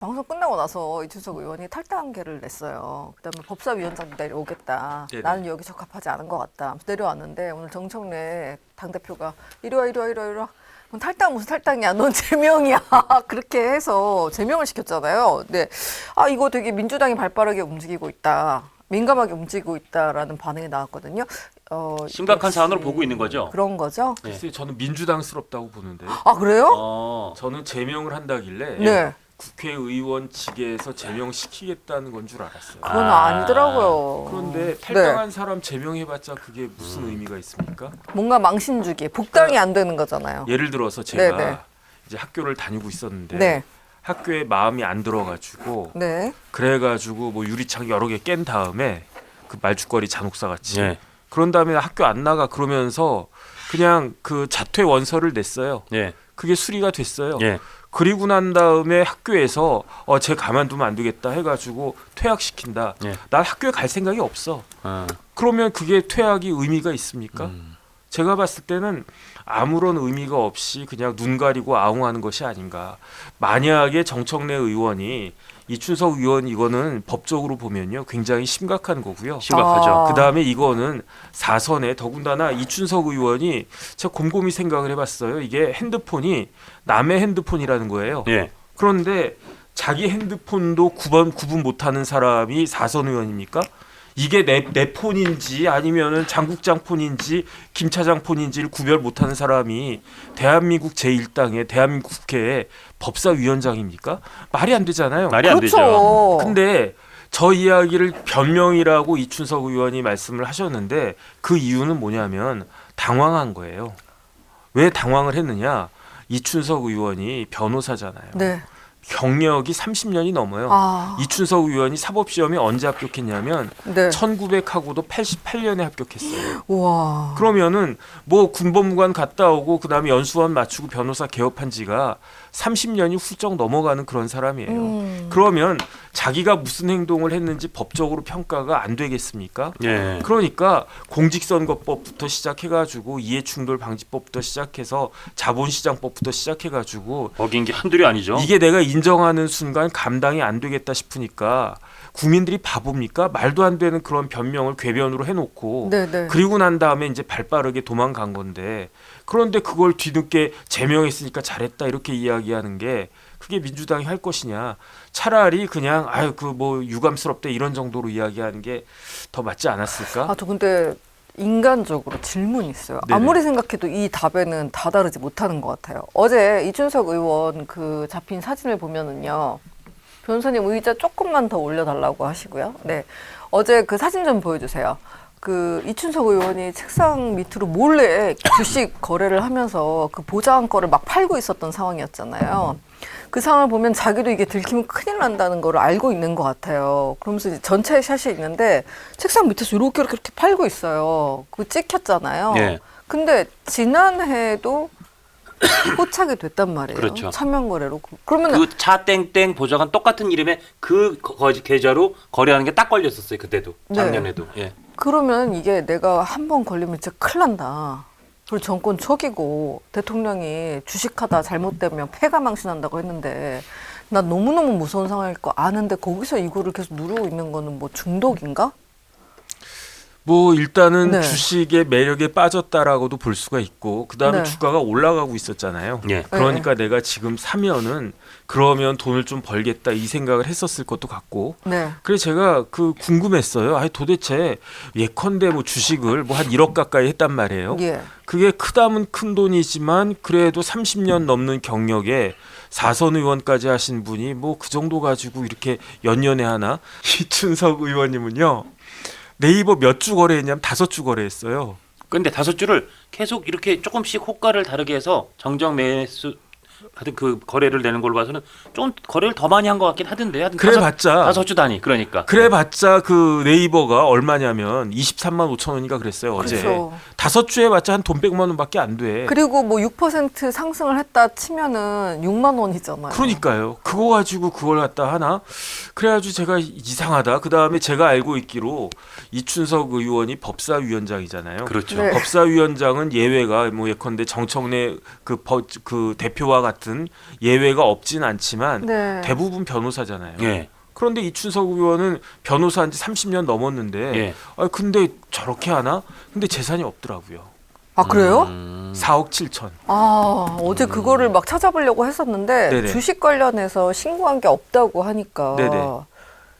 방송 끝나고 나서 이준석 의원이 탈당계를 냈어요. 그다음에 법사위원장도 내려오겠다. 네네. 나는 여기 적합하지 않은 것 같다. 내려왔는데 오늘 정청래 당 대표가 이리 와 이리 와 이리 와 이리 와. 탈당 무슨 탈당이야? 넌 제명이야. 그렇게 해서 제명을 시켰잖아요. 근데 아 이거 되게 민주당이 발빠르게 움직이고 있다. 민감하게 움직이고 있다라는 반응이 나왔거든요. 어, 심각한 사안으로 보고 있는 거죠? 그런 거죠? 네. 글쎄 저는 민주당스럽다고 보는데 아 그래요? 어. 저는 제명을 한다길래 네. 국회의원 측에서 제명시키겠다는 건 줄 알았어요. 그건 아. 아니더라고요. 그런데 네. 탈당한 사람 제명해봤자 그게 무슨 의미가 있습니까? 뭔가 망신 주기, 복당이 안 되는 거잖아요. 예를 들어서 제가 네 네. 이제 학교를 다니고 있었는데 네, 학교에 마음이 안 들어가지고 네, 그래가지고 뭐 유리창 여러 개 깬 다음에 그 말죽거리 잔혹사 같이 네. 그런 다음에 학교 안 나가 그러면서 그냥 그 자퇴 원서를 냈어요. 예. 그게 수리가 됐어요. 예. 그리고 난 다음에 학교에서 어 쟤 가만두면 안 되겠다 해가지고 퇴학시킨다. 예. 난 학교에 갈 생각이 없어. 어. 그러면 그게 퇴학이 의미가 있습니까? 음. 제가 봤을 때는 아무런 의미가 없이 그냥 눈 가리고 아웅하는 것이 아닌가. 만약에 정청래 의원이 이춘석 의원 이거는 법적으로 보면요 굉장히 심각한 거고요. 심각하죠. 아. 그 다음에 이거는 사선에 더군다나 이춘석 의원이 제가 곰곰이 생각을 해봤어요. 이게 핸드폰이 남의 핸드폰이라는 거예요. 예. 그런데 자기 핸드폰도 구분 구분 못하는 사람이 사선 의원입니까? 이게 내, 내 폰인지 아니면은 장국장 폰인지 김 차장 폰인지를 구별 못하는 사람이 대한민국 제1당의 대한민국 국회의 법사위원장입니까? 말이 안 되잖아요. 말이 안 되죠. 그렇죠. 근데 저 이야기를 변명이라고 이춘석 의원이 말씀을 하셨는데 그 이유는 뭐냐면 당황한 거예요. 왜 당황을 했느냐? 이춘석 의원이 변호사잖아요. 네. 경력이 30년이 넘어요. 아, 이춘석 의원이 사법시험에 언제 합격했냐면 네. 1900하고도 88년에 합격했어요. 우와. 그러면은 뭐 군법무관 갔다 오고 그다음에 연수원 맞추고 변호사 개업한 지가 30년이 훌쩍 넘어가는 그런 사람이에요. 음. 그러면 자기가 무슨 행동을 했는지 법적으로 평가가 안 되겠습니까? 예. 그러니까 공직선거법부터 시작해가지고 이해충돌 방지법부터 시작해서 자본시장법부터 시작해가지고 어긴 게 한둘이 아니죠. 이게 내가 인정하는 순간 감당이 안 되겠다 싶으니까 국민들이 바보입니까? 말도 안 되는 그런 변명을 궤변으로 해놓고 네, 네. 그리고 난 다음에 이제 발빠르게 도망간 건데 그런데 그걸 뒤늦게 제명했으니까 잘했다 이렇게 이야기하는 게 그게 민주당이 할 것이냐 차라리 그냥 아유 그 뭐 유감스럽다 이런 정도로 이야기하는 게 더 맞지 않았을까? 아, 저 근데 인간적으로 질문이 있어요. 네네. 아무리 생각해도 이 답에는 다다르지 못하는 것 같아요. 어제 이준석 의원 그 잡힌 사진을 보면은요. 변호사님 의자 조금만 더 올려달라고 하시고요. 네. 어제 그 사진 좀 보여주세요. 그 이춘석 의원이 책상 밑으로 몰래 주식 거래를 하면서 그 보장 거를 막 팔고 있었던 상황이었잖아요. 그 상황을 보면 자기도 이게 들키면 큰일 난다는 걸 알고 있는 것 같아요. 그러면서 전체 샷이 있는데 책상 밑에서 이렇게 이렇게, 이렇게 팔고 있어요. 그거 찍혔잖아요. 예. 근데 지난해에도 포착이 됐단 말이에요. 그렇죠. 차명 거래로. 그- 그러면 그 차땡땡 보좌관 똑같은 이름의 그 거, 계좌로 거래하는 게 딱 걸렸었어요. 그때도 네. 작년에도. 예. 그러면 이게 내가 한 번 걸리면 진짜 큰일 난다. 그리고 정권 초기고 대통령이 주식하다 잘못되면 폐가 망신한다고 했는데 나 너무너무 무서운 상황일 거 아는데 거기서 이거를 계속 누르고 있는 거는 뭐 중독인가? 뭐 일단은 네. 주식의 매력에 빠졌다라고도 볼 수가 있고 그다음에 네. 주가가 올라가고 있었잖아요. 예. 그러니까 내가 지금 사면은 그러면 돈을 좀 벌겠다 이 생각을 했었을 것도 같고 네. 그래서 제가 그 궁금했어요. 아니 도대체 예컨대 뭐 주식을 뭐 한 1억 가까이 했단 말이에요. 예. 그게 크다면 큰 돈이지만 그래도 30년 넘는 경력에 사선 의원까지 하신 분이 뭐 그 정도 가지고 이렇게 연년에 하나 이춘석 의원님은요 네이버 몇 주 거래했냐면 다섯 주 거래했어요. 근데 다섯 주를 계속 이렇게 조금씩 호가를 다르게 해서 정정 매수 하여튼 그 거래를 내는 걸로 봐서는 좀 거래를 더 많이 한 것 같긴 하던데. 하여튼 다섯, 그래봤자 다섯 주 단위. 그러니까. 그래봤자 그 네이버가 얼마냐면 23만 5천 원인가 그랬어요 어제. 그렇죠. 다섯 주에 봤자 한 돈 100만 원밖에 안 돼. 그리고 뭐 6% 상승을 했다 치면은 6만 원이잖아요. 그러니까요. 그거 가지고 그걸 갖다 하나? 그래가지고 제가 이상하다. 그 다음에 제가 알고 있기로 이춘석 의원이 법사위원장이잖아요. 그렇죠. 네. 법사위원장은 예외가 뭐 예컨대 정청래 그, 법, 그 대표와 맡은 예외가 없진 않지만 네. 대부분 변호사잖아요. 예. 그런데 이춘석 의원은 변호사한 지 30년 넘었는데 예. 아 근데 저렇게 하나? 근데 재산이 없더라고요. 아 그래요? 음. 4억 7천. 아 어제 그거를 막 찾아보려고 했었는데 네네. 주식 관련해서 신고한 게 없다고 하니까. 네네.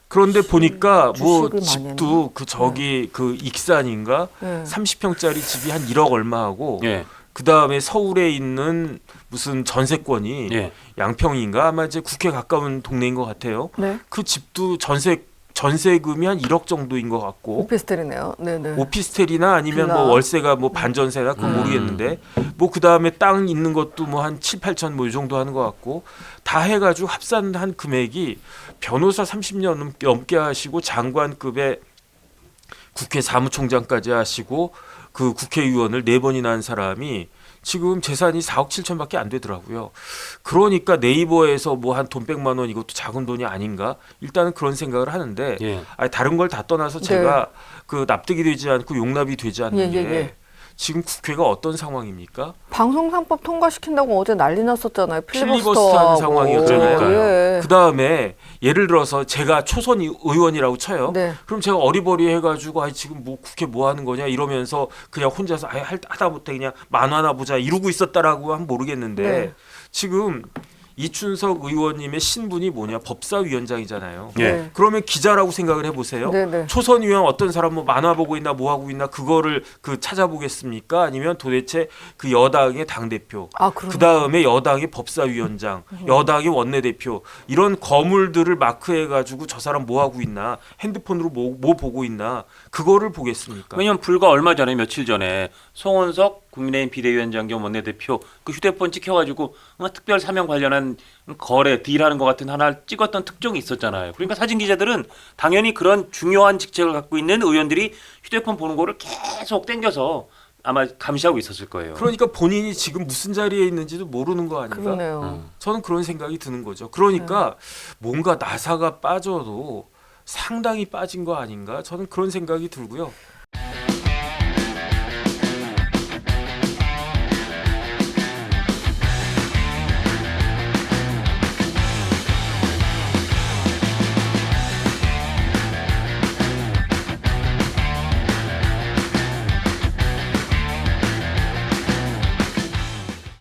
그런데 보니까 뭐 주식을 많이 집도 그 저기 그 익산인가 네. 30평짜리 집이 한 1억 얼마하고 예. 그 다음에 서울에 있는 무슨 전세권이 예. 양평인가 아마 이제 국회 가까운 동네인 것 같아요. 네. 그 집도 전세 전세금이 한 1억 정도인 것 같고 오피스텔이네요. 네네. 오피스텔이나 아니면 빌라. 뭐 월세가 뭐 반전세나 그건 음. 모르겠는데 뭐 그 다음에 땅 있는 것도 뭐 한 7, 8천 뭐 이 정도 하는 것 같고 다 해가지고 합산한 금액이 변호사 30년 넘- 넘게 하시고 장관급의 국회 사무총장까지 하시고 그 국회의원을 네 번이나 한 사람이 지금 재산이 4억 7천밖에 안 되더라고요. 그러니까 네이버에서 뭐 한 돈 100만 원 이것도 작은 돈이 아닌가? 일단은 그런 생각을 하는데 예. 아니 다른 걸 다 떠나서 네. 제가 그 납득이 되지 않고 용납이 되지 않는 예, 게 예, 예. 지금 국회가 어떤 상황입니까? 방송상법 통과시킨다고 어제 난리 났었잖아요. 필리버스터 필리버스터 하는 하고. 상황이었잖아요. 예. 그 다음에 예를 들어서 제가 초선 의- 의원이라고 쳐요. 네. 그럼 제가 어리버리 해가지고 아 지금 뭐 국회 뭐 하는 거냐 이러면서 그냥 혼자서 아 하다 못해 그냥 만화나 보자 이러고 있었다라고 하면 모르겠는데 네. 지금 이춘석 의원님의 신분이 뭐냐 법사위원장이잖아요. 예. 네. 그러면 기자라고 생각을 해보세요. 네네. 초선 의원 어떤 사람 뭐 만화 보고 있나 뭐 하고 있나 그거를 그 찾아보겠습니까? 아니면 도대체 그 여당의 당 대표, 아. 그 다음에 여당의 법사위원장, 여당의 원내대표 이런 거물들을 마크해 가지고 저 사람 뭐 하고 있나, 핸드폰으로 뭐, 뭐 보고 있나 그거를 보겠습니까? 왜냐면 불과 얼마 전에 며칠 전에 송원석 국민의힘 비대위원장 겸 원내대표 그 휴대폰 찍혀가지고 어, 특별 사명 관련한 거래 딜하는 것 같은 하나를 찍었던 특종이 있었잖아요. 그러니까 사진 기자들은 당연히 그런 중요한 직책을 갖고 있는 의원들이 휴대폰 보는 거를 계속 땡겨서 아마 감시하고 있었을 거예요. 그러니까 본인이 지금 무슨 자리에 있는지도 모르는 거 아닌가? 그러네요. 음. 저는 그런 생각이 드는 거죠. 그러니까 뭔가 나사가 빠져도 상당히 빠진 거 아닌가? 저는 그런 생각이 들고요.